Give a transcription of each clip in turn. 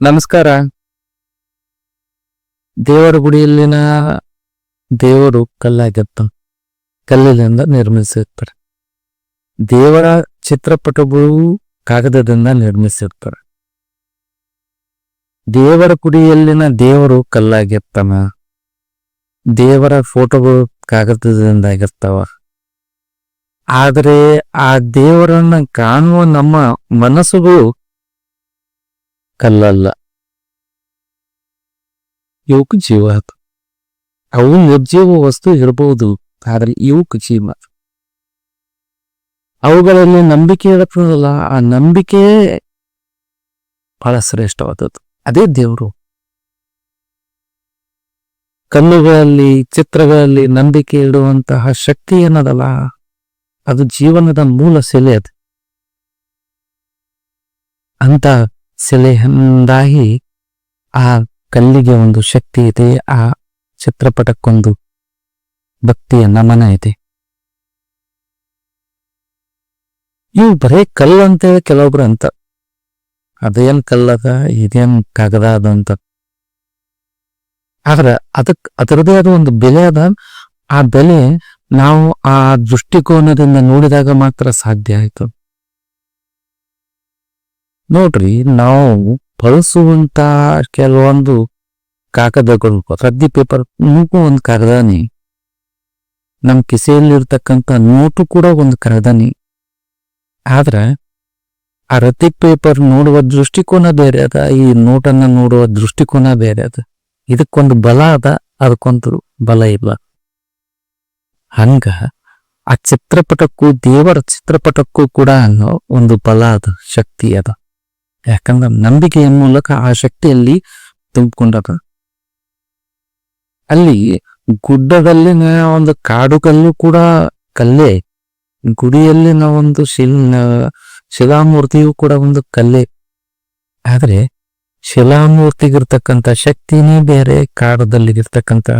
ನಮಸ್ಕಾರ. ದೇವರ ಗುಡಿಯಲ್ಲಿನ ದೇವರು ಕಲ್ಲಾಗಿರ್ತ ಕಲ್ಲಿನಿಂದ ನಿರ್ಮಿಸಿರ್ತಾರೆ ದೇವರ ಚಿತ್ರಪಟಗಳು ಕಾಗದದಿಂದ ನಿರ್ಮಿಸಿರ್ತಾರೆ ದೇವರ ಗುಡಿಯಲ್ಲಿನ ದೇವರು ಕಲ್ಲಾಗಿರ್ತಾನ ದೇವರ ಫೋಟೋಗಳು ಕಾಗದದಿಂದ ಆಗಿರ್ತಾವ ಆದರೆ ಆ ದೇವರನ್ನ ಕಾಣುವ ನಮ್ಮ ಮನಸ್ಸುಗಳು ಕಲ್ಲಲ್ಲ. ಇವಕ್ಕೂ ಜೀವ ಅವು ನಿರ್ಜೀವ ವಸ್ತು ಇರಬಹುದು ಆದರೆ ಇವಕ್ಕೂ ಜೀವ ಅವುಗಳಲ್ಲಿ ನಂಬಿಕೆ ಇರುತ್ತದಲ್ಲ, ಆ ನಂಬಿಕೆ ಬಹಳ ಶ್ರೇಷ್ಠವಾದದ್ದು. ಅದೇ ದೇವರು. ಕಲ್ಲುಗಳಲ್ಲಿ ಚಿತ್ರಗಳಲ್ಲಿ ನಂಬಿಕೆ ಇಡುವಂತಹ ಶಕ್ತಿ ಏನದಲ್ಲ, ಅದು ಜೀವನದ ಮೂಲ ಸೆಲೆ ಅದು. ಅಂತ ಸೆಲೆಯಿಂದಾಗಿ ಆ ಕಲ್ಲಿಗೆ ಒಂದು ಶಕ್ತಿ ಇದೆ, ಆ ಚಿತ್ರಪಟಕ್ಕೊಂದು ಭಕ್ತಿಯ ನಮನ ಇದೆ. ಇವು ಬರೇ ಕಲ್ಲು ಅಂತೇಳಿ ಕೆಲವೊಬ್ರು ಅಂತ. ಅದೇನ್ ಕಲ್ಲದ, ಇದೇನ್ ಕಾಗದ ಅದ ಅಂತ. ಆದ್ರ ಅದಕ್ ಅದರದೇ ಆದ ಒಂದು ಬೆಲೆ ಅದ. ಆ ಬೆಲೆ ನಾವು ಆ ದೃಷ್ಟಿಕೋನದಿಂದ ನೋಡಿದಾಗ ಮಾತ್ರ ಸಾಧ್ಯ ಆಯ್ತು. ನೋಡ್ರಿ, ನಾವು ಬಳಸುವಂತ ಕೆಲವೊಂದು ಕಾಗದಗಳು, ರದ್ದಿ ಪೇಪರ್ ಒಂದು ಕಾಗದಾನಿ ನಮ್ಮ ಕಿಸೆಯಲ್ಲಿರ್ತಕ್ಕಂಥ ನೋಟು ಕೂಡ ಒಂದು ಕಾಗದಾನಿ ಆದ್ರೆ, ಆ ರದ್ದಿ ಪೇಪರ್ ನೋಡುವ ದೃಷ್ಟಿಕೋನ ಬೇರೆ ಅದ, ಈ ನೋಟನ್ನ ನೋಡುವ ದೃಷ್ಟಿಕೋನ ಬೇರೆ ಅದ. ಇದಕ್ಕೊಂದು ಬಲ ಅದ, ಅದಕ್ಕೊಂದು ಬಲ ಇಲ್ಲ. ಹಂಗ, ಆ ಚಿತ್ರಪಟಕ್ಕೂ ದೇವರ ಚಿತ್ರಪಟಕ್ಕೂ ಕೂಡ ಒಂದು ಬಲ ಅದ, ಶಕ್ತಿ ಅದ. ಯಾಕಂದ್ರೆ ನಂಬಿಕೆಯ ಮೂಲಕ ಆ ಶಕ್ತಿಯಲ್ಲಿ ತುಂಬಿಕೊಂಡದ. ಅಲ್ಲಿ ಗುಡ್ಡದಲ್ಲಿನ ಒಂದು ಕಾಡು ಕಲ್ಲು ಕೂಡ ಕಲ್ಲೇ. ಗುಡಿಯಲ್ಲಿನ ಒಂದು ಶಿಲ್ ಶಿಲಾಮೂರ್ತಿಯು ಕೂಡ ಒಂದು ಕಲ್ಲೇ. ಆದ್ರೆ ಶಿಲಾಮೂರ್ತಿಗಿರ್ತಕ್ಕಂಥ ಶಕ್ತಿನೇ ಬೇರೆ, ಕಾಡದಲ್ಲಿಗಿರ್ತಕ್ಕಂಥ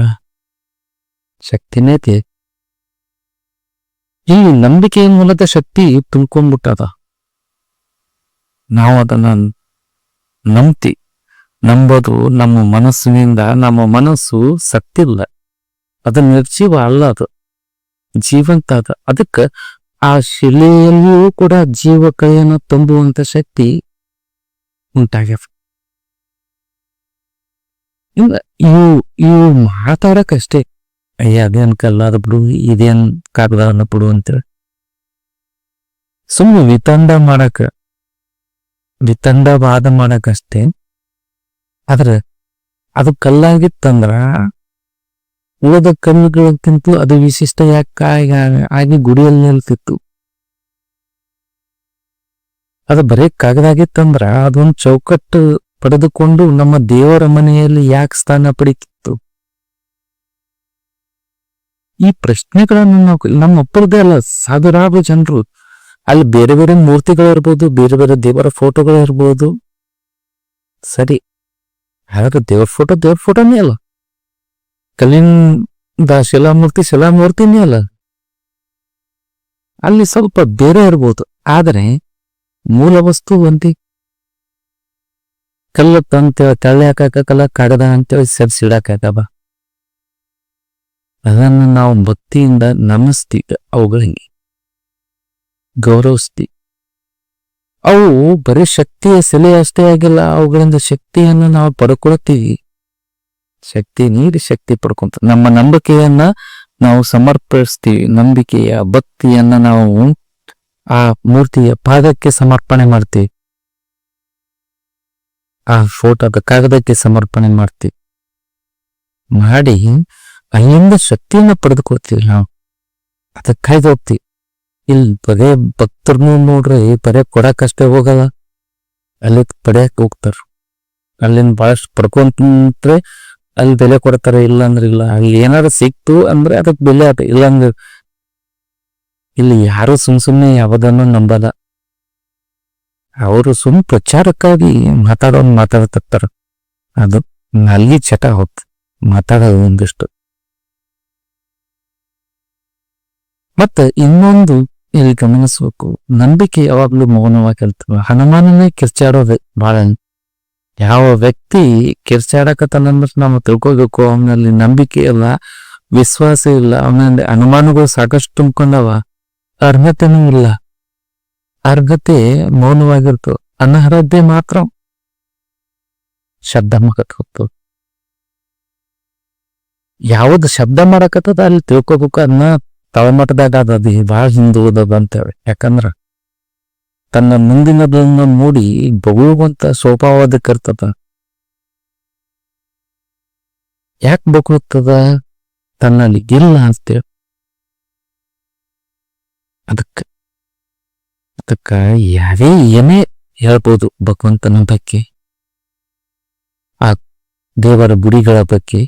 ಶಕ್ತಿನೇ ಇಲ್ಲಿ ನಂಬಿಕೆಯ ಮೂಲಕ ಶಕ್ತಿ ತುಂಬ್ಕೊಂಡ್ಬಿಟ್ಟದ. ನಾವು ಅದನ್ನು ನಂಬ್ತಿ. ನಂಬೋದು ನಮ್ಮ ಮನಸ್ಸಿನಿಂದ ನಮ್ಮ ಮನಸ್ಸು ಸತ್ತಿಲ್ಲ. ಅದು ನಿರ್ಜೀವ ಅಲ್ಲ ಅದು. ಜೀವಂತ ಅದ. ಅದಕ್ಕೆ ಆ ಶಿಲೆಯಲ್ಲಿಯೂ ಕೂಡ ಜೀವ ಕೈಯನ್ನು ತುಂಬುವಂತ ಶಕ್ತಿ ಉಂಟಾಗ್ಯವ. ಇವು ಇವು ಮಾತಾಡಕಷ್ಟೇ. ಅಯ್ಯ, ಅದೇನ್ ಕಲ್ಲಾದ ಬಿಡು, ಇದೇನ್ ಕಾಗದ ಬಿಡು ಅಂತೇಳಿ. ಸುಮ್ಮನೆ ವಿತಂಡ ಮಾಡಕ ವಿತಂಡವಾದ ಮಾಡಕಷ್ಟೇ ಆದ್ರ, ಅದು ಕಲ್ಲಾಗಿತ್ತಂದ್ರ, ಉಳಿದ ಕಲ್ಲುಗಳಕ್ಕಿಂತ ಅದು ವಿಶಿಷ್ಟ ಯಾಕೆ ಆಗಿ ಗುಡಿಯಲ್ಲಿ ನಿಲ್ತಿತ್ತು. ಅದು ಬರೀ ಕಾಗದಾಗಿತ್ತಂದ್ರ, ಅದೊಂದು ಚೌಕಟ್ಟು ಪಡೆದುಕೊಂಡು ನಮ್ಮ ದೇವರ ಮನೆಯಲ್ಲಿ ಯಾಕೆ ಸ್ಥಾನ ಪಡಿತಿತ್ತು? ಈ ಪ್ರಶ್ನೆಗಳನ್ನು ನಾವು ನಮ್ಮ ಒಬ್ಬರದೇ ಅಲ್ಲ ಸಾವಿರಾರು ಜನರು ಅಲ್ಲಿ ಬೇರೆ ಬೇರೆ ಮೂರ್ತಿಗಳು ಇರ್ಬೋದು ಬೇರೆ ಬೇರೆ ದೇವರ ಫೋಟೋಗಳು ಇರ್ಬೋದು ಸರಿ. ಹಾಗಾದ್ರೆ ದೇವ್ರ ಫೋಟೋ ದೇವ್ರ ಫೋಟೋನೇ ಅಲ್ಲ. ಕಲ್ಲಿಂದ ಶಿಲಾಮೂರ್ತಿ ಶಿಲಾಮೂರ್ತಿನೇ ಅಲ್ಲ. ಅಲ್ಲಿ ಸ್ವಲ್ಪ ಬೇರೆ ಇರ್ಬೋದು. ಆದರೆ ಮೂಲ ವಸ್ತು ಒಂದೇ. ಕಲ್ಲು ಅಂತೇಳಿ ತಳ್ಳಿ ಹಾಕಾಕಲ್ಲ ಕಡದ ಅಂತೇಳಿ ಬಾ ಅದನ್ನು ನಾವು ಭಕ್ತಿಯಿಂದ ನಮಿಸ್ತೀವಿ ಅವುಗಳಿಗೆ. ಗೌರವಿಸ್ತೀವಿ ಅವು ಬರೀ ಶಕ್ತಿಯ ಸೆಲೆ ಅಷ್ಟೇ ಆಗಿಲ್ಲ, ಅವುಗಳಿಂದ ಶಕ್ತಿಯನ್ನು ನಾವು ಪಡ್ಕೊಳ್ತೀವಿ. ಶಕ್ತಿ ನೀಡಿ ಶಕ್ತಿ ಪಡ್ಕೊಂತ ನಮ್ಮ ನಂಬಿಕೆಯನ್ನ ನಾವು ಸಮರ್ಪಿಸ್ತೀವಿ. ನಂಬಿಕೆಯ ಭಕ್ತಿಯನ್ನ ನಾವು ಆ ಮೂರ್ತಿಯ ಪಾದಕ್ಕೆ ಸಮರ್ಪಣೆ ಮಾಡ್ತೀವಿ. ಆ ಫೋಟೋದ ಕಾಗದಕ್ಕೆ ಸಮರ್ಪಣೆ ಮಾಡ್ತೀವಿ. ಮಾಡಿ ಅಲ್ಲಿಂದ ಶಕ್ತಿಯನ್ನ ಪಡೆದುಕೊಳ್ತೀವಿ ನಾವು. ಅದಕ್ಕೆ ಕಾಯ್ದು ಇಲ್ಲಿ ಬರೇ ಭಕ್ತರ್ನು ನೋಡ್ರಿ, ಬರೇ ಕೊಡಕ್ಕಷ್ಟೇ ಹೋಗಲ್ಲ. ಅಲ್ಲಿ ಪಡೆಯಕ್ ಹೋಗ್ತಾರ. ಅಲ್ಲಿಂದ ಬಹಳಷ್ಟು ಪಡ್ಕೊಂತ್ರೆ ಅಲ್ಲಿ ಬೆಲೆ ಕೊಡ್ತಾರೆ, ಇಲ್ಲ ಅಂದ್ರೆ ಇಲ್ಲ. ಅಲ್ಲಿ ಏನಾದ್ರು ಸಿಕ್ತು ಅಂದ್ರೆ ಅದಕ್ಕೆ ಬೆಲೆ ಆತ ಇಲ್ಲ ಅಂದ್ರೆ ಇಲ್ಲಿ ಯಾರು ಸುಮ್ ಸುಮ್ಮನೆ ಯಾವ್ದನ್ನು ನಂಬಲ್ಲ. ಅವರು ಸುಮ್ ಪ್ರಚಾರಕ್ಕಾಗಿ ಮಾತಾಡೋನ್ ಮಾತಾಡ್ತಿರ್ತಾರ. ಅದು ನಲ್ಗಿ ಚಟ ಹೋತ್ ಮಾತಾಡೋದು ಒಂದಿಷ್ಟು. ಮತ್ತ ಇನ್ನೊಂದು ಇಲ್ಲಿ ಗಮನಿಸ್ಬೇಕು. ನಂಬಿಕೆ ಯಾವಾಗ್ಲೂ ಮೌನವಾಗಿ ಇರ್ತವೆ ಹನುಮಾನನೇ ಕಿರ್ಚಾಡೋದು ಬಹಳ ಯಾವ ವ್ಯಕ್ತಿ ಕಿರ್ಚಾಡಕತ್ತಾನಂದ್ರೆ ನಾವು ತಿಳ್ಕೊಬೇಕು. ಅವನಲ್ಲಿ ನಂಬಿಕೆ ಇಲ್ಲ, ವಿಶ್ವಾಸ ಇಲ್ಲ, ಅವನಲ್ಲಿ ಅನುಮಾನಗಳು ಸಾಕಷ್ಟು ತುಂಬಿಕೊಂಡವ. ಅರ್ಹತೆನೂ ಇಲ್ಲ. ಅರ್ಹತೆ ಮೌನವಾಗಿರ್ತು ಅನರ್ಹತೆ ಮಾತ್ರ ಶಬ್ದ ಮಾಡಕತ್ತು ಯಾವ್ದು ಶಬ್ದ ಮಾಡಕತ್ತದ ಅಲ್ಲಿ ತಿಳ್ಕೊಬೇಕು ಅದನ್ನ ತಳಮಟ್ಟದಾಗ ಅದ ಭಾಳ ಹಿಂದೆ ಓದದ ಅಂತೇಳಿ. ಯಾಕಂದ್ರ ತನ್ನ ಮುಂದಿನದನ್ನ ಮೂಡಿ ಬಗುವಂತ ಸ್ವಭಾವದಕ್ಕಿರ್ತದ ಯಾಕೆ ಬಗುಳುತ್ತದ? ತನ್ನಲ್ಲಿ ಇಲ್ಲ ಅಂತೇಳಿ. ಅದಕ್ಕ ಅದಕ್ಕ ಯಾವೇ ಏನೇ ಹೇಳ್ಬೋದು ಭಗವಂತನ ಬಗ್ಗೆ. ಆ ದೇವರ ಗುಡಿಗಳ ಬಗ್ಗೆ,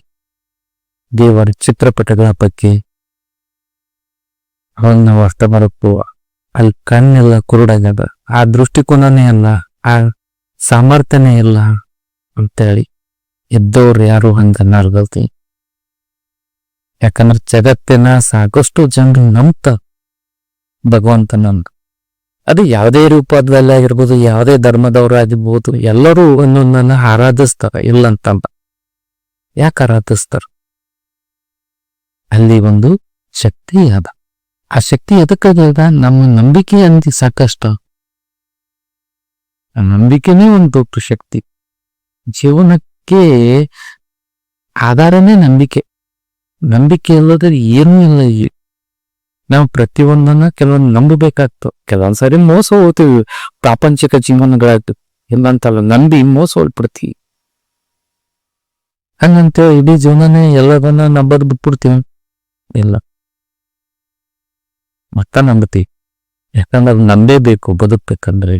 ದೇವರ ಚಿತ್ರಪಟಗಳ ಬಗ್ಗೆ. ಅವಾಗ ನಾವು ಅಷ್ಟ ಬರಪ್ಪು ಅಲ್ಲಿ ಕಣ್ಣೆಲ್ಲ ಕುರುಡಾಗ್ಯದ. ಆ ದೃಷ್ಟಿಕೋನನೇ ಅಲ್ಲ, ಆ ಸಾಮರ್ಥ್ಯನೇ ಇಲ್ಲ ಅಂತೇಳಿ ಎದ್ದವ್ರು ಯಾರು ಹಂಗ ಅನ್ನಲ್ಗಲ್ತಿ ಯಾಕಂದ್ರೆ ಜಗತ್ತಿನ ಸಾಕಷ್ಟು ಜನರು ನಂಬ್ತ ಭಗವಂತನಂದ ಅದು ಯಾವುದೇ ರೂಪದಲ್ಲಿ ಆಗಿರ್ಬೋದು, ಯಾವುದೇ ಧರ್ಮದವರು ಆಗಿರ್ಬೋದು, ಎಲ್ಲರೂ ಒಂದೊಂದನ್ನ ಆರಾಧಿಸ್ತಾರ, ಇಲ್ಲಂತಂದ. ಯಾಕೆ ಆರಾಧಿಸ್ತಾರ? ಅಲ್ಲಿ ಒಂದು ಶಕ್ತಿ ಅದ. ಆ ಶಕ್ತಿ ಎದಕ್ಕದ ನಮ್ಮ ನಂಬಿಕೆ ಅಂತ ಸಾಕಷ್ಟು. ಆ ನಂಬಿಕೆನೇ ಒಂದು ಶಕ್ತಿ. ಜೀವನಕ್ಕೆ ಆಧಾರನೇ ನಂಬಿಕೆ. ನಂಬಿಕೆ ಇಲ್ಲದ್ರೆ ಏನೂ ಇಲ್ಲ ಇಲ್ಲಿ ನಾವು ಪ್ರತಿಯೊಂದನ್ನ ಕೆಲವೊಂದು ನಂಬಬೇಕಾಗ್ತು. ಕೆಲವೊಂದ್ ಸರಿ ಮೋಸ ಹೋಗ್ತೀವಿ. ಪ್ರಾಪಂಚಿಕ ಜೀವನಗಳಾಗ್ತು. ಇಲ್ಲಂತಲ್ಲ, ನಂಬಿ ಮೋಸ ಹೋಗ್ಬಿಡ್ತೀವಿ ಹಂಗಂತೇಳಿ ಇಡೀ ಜೀವನನೇ ಎಲ್ಲದನ್ನ ನಂಬದ್ ಬಿಟ್ಬಿಡ್ತೀವಿ. ಇಲ್ಲ. ಮತ್ತ ನಂಬತಿ. ಯಾಕಂದ್ರೆ ನಂಬೇ ಬೇಕು, ಬದುಕ್ಬೇಕಂದ್ರೆ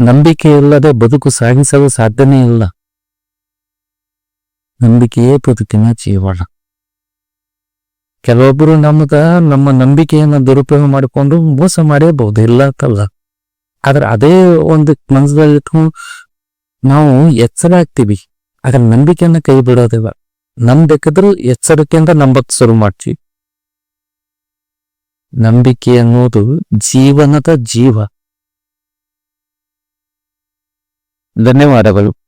ನಂಬಿಕೆ ಇಲ್ಲದೆ ಬದುಕು ಸಾಗಿಸಲು ಸಾಧ್ಯನೇ ಇಲ್ಲ. ನಂಬಿಕೆಯೇ ಬದುಕಿನ ಜೀವನ. ಕೆಲವೊಬ್ಬರು ನಮ್ದ ನಮ್ಮ ನಂಬಿಕೆಯನ್ನ ದುರುಪಯೋಗ ಮಾಡಿಕೊಂಡು ಮೋಸ ಮಾಡೇಬಹುದು, ಇಲ್ಲ ಅಂತಲ್ಲ. ಆದ್ರೆ ಅದೇ ಒಂದು ಮನಸ್ಸಲ್ಲಿ ನಾವು ಎಚ್ಚರ ಆಗ್ತೀವಿ. ಆದ್ರೆ ನಂಬಿಕೆಯನ್ನ ಕೈ ಬಿಡೋದಿಲ್ಲ. ನಂಬೇಕಿದ್ರು ಎಚ್ಚರಿಕೆಯಿಂದ ನಂಬಕ್ ಶುರು ಮಾಡ್ತೀವಿ. ನಂಬಿಕೆ ಅನ್ನೋದು ಜೀವನದ ಜೀವ. ಧನ್ಯವಾದಗಳು.